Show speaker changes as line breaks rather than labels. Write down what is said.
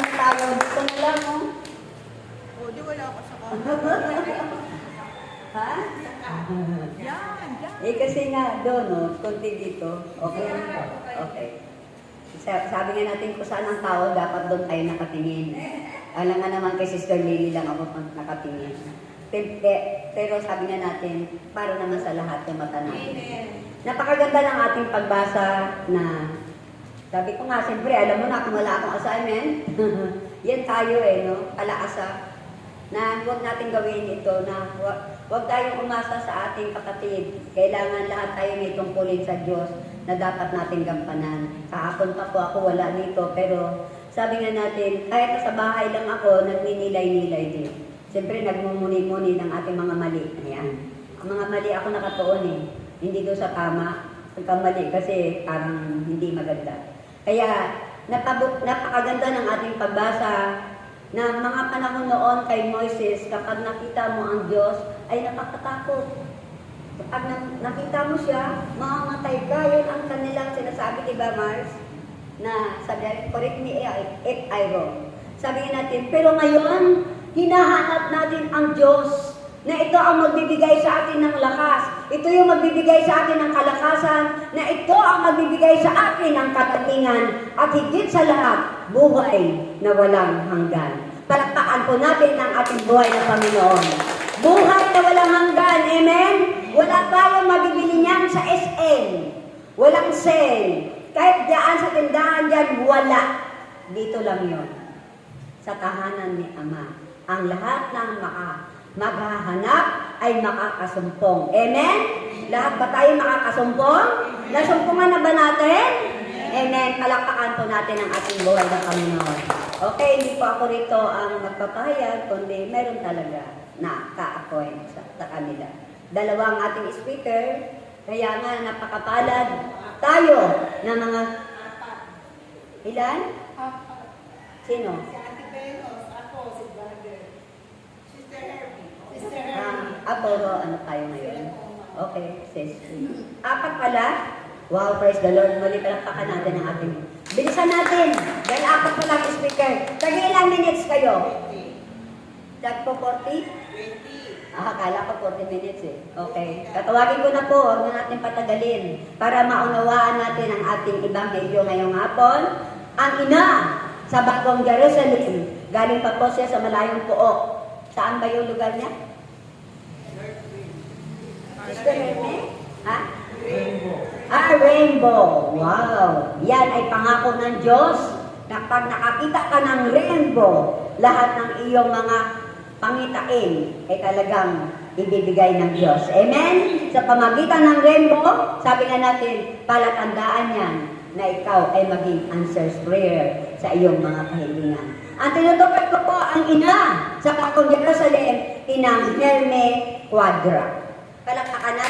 ang tao. Dito na lang, oh.
O, di wala ako sa.
Ha?
Yan, yan.
Eh kasi nga doon, no, konti dito. Okay. Okay. Sa- Sabi nga natin kung saan ang tao, dapat doon tayo nakatingin. Alam nga naman kay Sister Lily lang ako nakatingin. Pe- pe- Pero sabi nga natin, para naman sa lahat yung mata natin. Napakaganda ng ating pagbasa na sabi ko nga, siyempre, alam mo na kung wala akong assignment, yan tayo eh, no? Palaasa. Na huwag natin gawin ito, na huwag, tayong umasa sa ating kapatid. Kailangan lahat tayo may tungkulin sa Diyos na dapat nating gampanan. Kahapon pa po ako wala dito, pero sabi nga natin, kahit sa bahay lang ako, nagninilay-nilay din. Siyempre, nagmumuni-muni ng ating mga mali. Ayan. Ang mga mali ako nakatuon eh. Hindi doon sa tama. Pagkamali kasi parang hindi maganda. Kaya napabuk, napakaganda ng ating pagbasa na mga panahon noon kay Moises, kapag nakita mo ang Diyos, ay nakakatakot. Kapag na- nakita mo siya, mamamatay ka. Yun ang kanilang sinasabi, di ba, Mars? Na sabi, correct me if I wrong. Sabi natin, pero ngayon, hinahanap natin ang Diyos na ito ang magbibigay sa atin ng lakas. Ito yung magbibigay sa atin ng kalakasan, na ito ang magbibigay sa atin ng katalingan, at higit sa lahat, buhay na walang hanggan. Palakpakan po natin ang ating buhay na Panginoon. Buhay na walang hanggan, amen? Wala tayong mabibili niyan sa SM. Walang sale. Kahit diyan sa tindahan diyan, wala. Dito lang yon sa tahanan ni Ama. Ang lahat ng maka, maghahanap ay makakasumpong. Amen? Lahat ba tayo makakasumpong? Nasumpungan na ba natin? Amen. Palakpakan po natin ang ating buhay ng Panginoon. Okay, hindi po ako rito ang magpapahayag, kundi meron talaga na ka-appoint sa, sa kanila. Dalawa ang ating speaker, kaya nga napakapalad tayo ng mga... Ilan? Sino?
Si Ate Belos, ako, si Brother. Sister Herbie.
Um, Apollo, ano tayo ngayon? Okay, sis. Apat pala? Wow, praise the Lord. Muli palakpakan natin ang ating... Bilisan natin! Dahil apat pala ang speaker. Tagi ilang minutes kayo?
20.
Tag po 40?
20.
Ah, akala ko 40 minutes eh. Okay. Tatawagin ko na po, huwag na natin patagalin para maunawaan natin ang ating ibanghelyo ngayong hapon. Ang ina sa bagong Jerusalem, galing pa po siya sa malayong pook. Saan ba yung lugar niya? Sister Herme? Ha? Ah, rainbow. Wow. Yan ay pangako ng Diyos na pag nakakita ka ng rainbow, lahat ng iyong mga pangitain ay talagang ibibigay ng Diyos. Amen? Sa pamagitan ng rainbow, sabi nga natin, palatandaan yan na ikaw ay maging answers prayer sa iyong mga kahilingan. Ang tinutukoy ko po ang ina sa Pakong Jerusalem, inang Herme Quadra. Palakpakan natin.